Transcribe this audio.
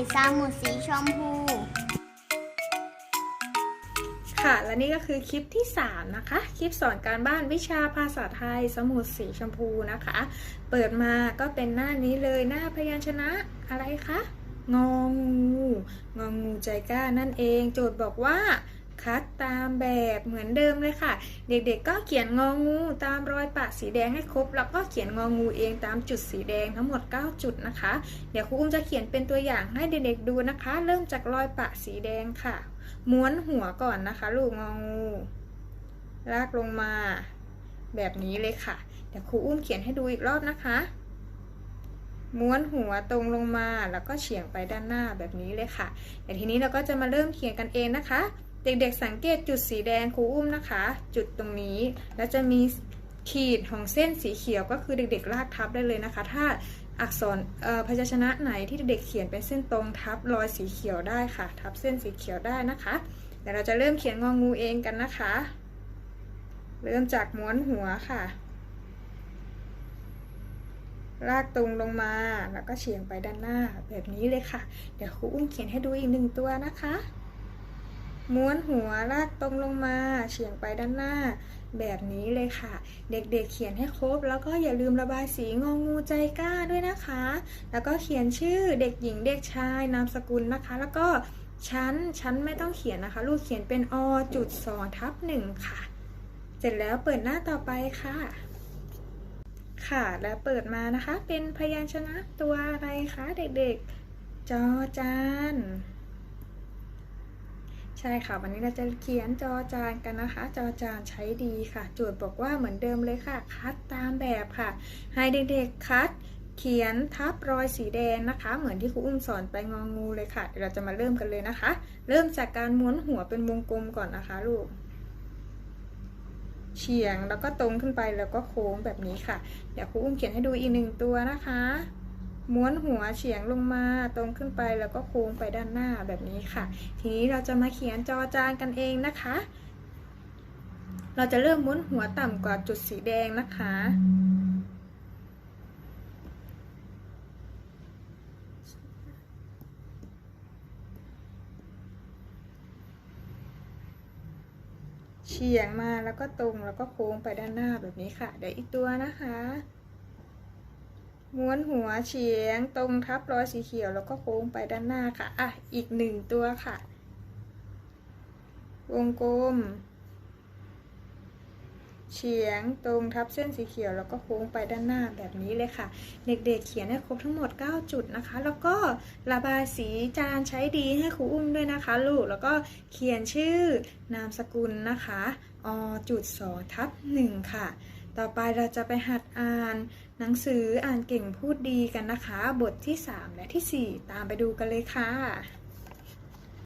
สมุดสีชมพู ค่ะ และนี่ก็คือคลิปที่ 3 นะคะ คลิปสอนการบ้านวิชาภาษาไทย สมุดสีชมพูนะคะ เปิดมาก็เป็นหน้านี้เลยหน้าพยัญชนะอะไรคะงองูงองูใจกล้านั่นเอง โจทย์บอกว่า คัดตามแบบเหมือนเดิมเลยค่ะ เด็กๆก็เขียนงองูตามรอยปะสีแดงให้ครบ แล้วก็เขียนงองูเองตามจุดสีแดงทั้งหมด 9 จุดนะคะ เดี๋ยวครูอุ้มจะเขียนเป็นตัวอย่างให้เด็กๆดูนะคะ เริ่มจากรอยปะสีแดงค่ะ ม้วนหัวก่อนนะคะ ลูกงองู ลากลงมา แบบนี้เลยค่ะ เดี๋ยวครูอุ้มเขียนให้ดูอีกรอบนะคะ ม้วนหัวตรงลงมาแล้วก็เฉียงไปด้านหน้าแบบนี้เลยค่ะเดี๋ยวทีนี้เราก็จะมาเริ่มเขียนกันเองนะคะ เด็กๆสังเกตจุดสีแดงครูอุ้มนะคะ จุดตรงนี้แล้วจะมีขีดของเส้นสีเขียวก็คือเด็กๆลากทับได้เลยนะคะ ถ้าอักษรพยัญชนะไหนที่เด็กๆเขียนเป็นเส้นตรงทับรอยสีเขียวได้ค่ะ ทับเส้นสีเขียวได้นะคะเดี๋ยวเราจะเริ่มเขียนงองูเองกันนะคะ เริ่มจากม้วนหัวค่ะ ลากตรงลงมาแล้วก็เฉียงไปด้านหน้าแบบนี้เลยค่ะ เดี๋ยวครูอุ้มเขียนให้ดูอีกหนึ่งตัวนะคะ ม้วนหัวลากตรงลงมา เฉียงไปด้านหน้า แบบนี้เลยค่ะ เด็กๆเเขียนให้ครบ แล้วก็อย่าลืมระบายสีงองูใจกล้าด้วยนะคะ แล้วก็เขียนชื่อเด็กหญิงเด็กชายนามสกุลนะคะ แล้วก็ชั้นชั้นไม่ต้องเขียนนะคะ ลูกเขียนเป็นอจุดสองทับหนึ่งค่ะ เสร็จแล้วเปิดหน้าต่อไปค่ะ ค่ะแล้วเปิดมานะคะ เป็นพยัญชนะตัวอะไรคะเด็กๆ จอจาน ใช่ค่ะ วันนี้เราจะเขียนจอจานกันนะคะ จอจานใช้ดีค่ะโจทย์บอกว่าเหมือนเดิมเลยค่ะ คัดตามแบบค่ะ ให้เด็กๆคัดเขียนทับรอยสีแดงนะคะ เหมือนที่ครูอุ้มสอนไปงองูเลยค่ะเดี๋ยวเราจะมาเริ่มกันเลยนะคะ เริ่มจากการม้วนหัวเป็นวงกลมก่อนนะคะลูกเฉียงแล้วก็ตรงขึ้นไปแล้วก็โค้งแบบนี้ค่ะ เดี๋ยวครูอุ้มเขียนให้ดูอีกหนึ่งตัวนะคะ ม้วนหัวเฉียงลงมาตรงขึ้นไปแล้วก็โค้งไปด้านหน้าแบบนี้ค่ะ ทีนี้เราจะมาเขียนจอจานกันเองนะคะ เราจะเริ่มม้วนหัวต่ำกว่าจุดสีแดงนะคะเฉียงมาแล้วก็ตรงแล้วก็โค้งไปด้านหน้าแบบนี้ค่ะ เดี๋ยวอีกตัวนะคะ ม้วนหัวเฉียงตรงทับรอยสีเขียวแล้วก็โค้งไปด้านหน้าค่ะ อะ อีกหนึ่งตัวค่ะ วงกลม เฉียงตรงทับเส้นสีเขียวแล้วก็โค้งไปด้านหน้าแบบนี้เลยค่ะ เด็กๆเขียนให้ครบทั้งหมด 9 จุดนะคะ แล้วก็ระบายสีจานใช้ดีให้ครูอุ้มด้วยนะคะ ลูก แล้วก็เขียนชื่อนามสกุลนะคะ อจุดสองทับหนึ่งค่ะต่อไปเราจะไปหัดอ่าน หนังสืออ่านเก่งพูดดีกันนะคะ บทที่ 3 และที่ 4 ตามไปดูกันเลยค่ะ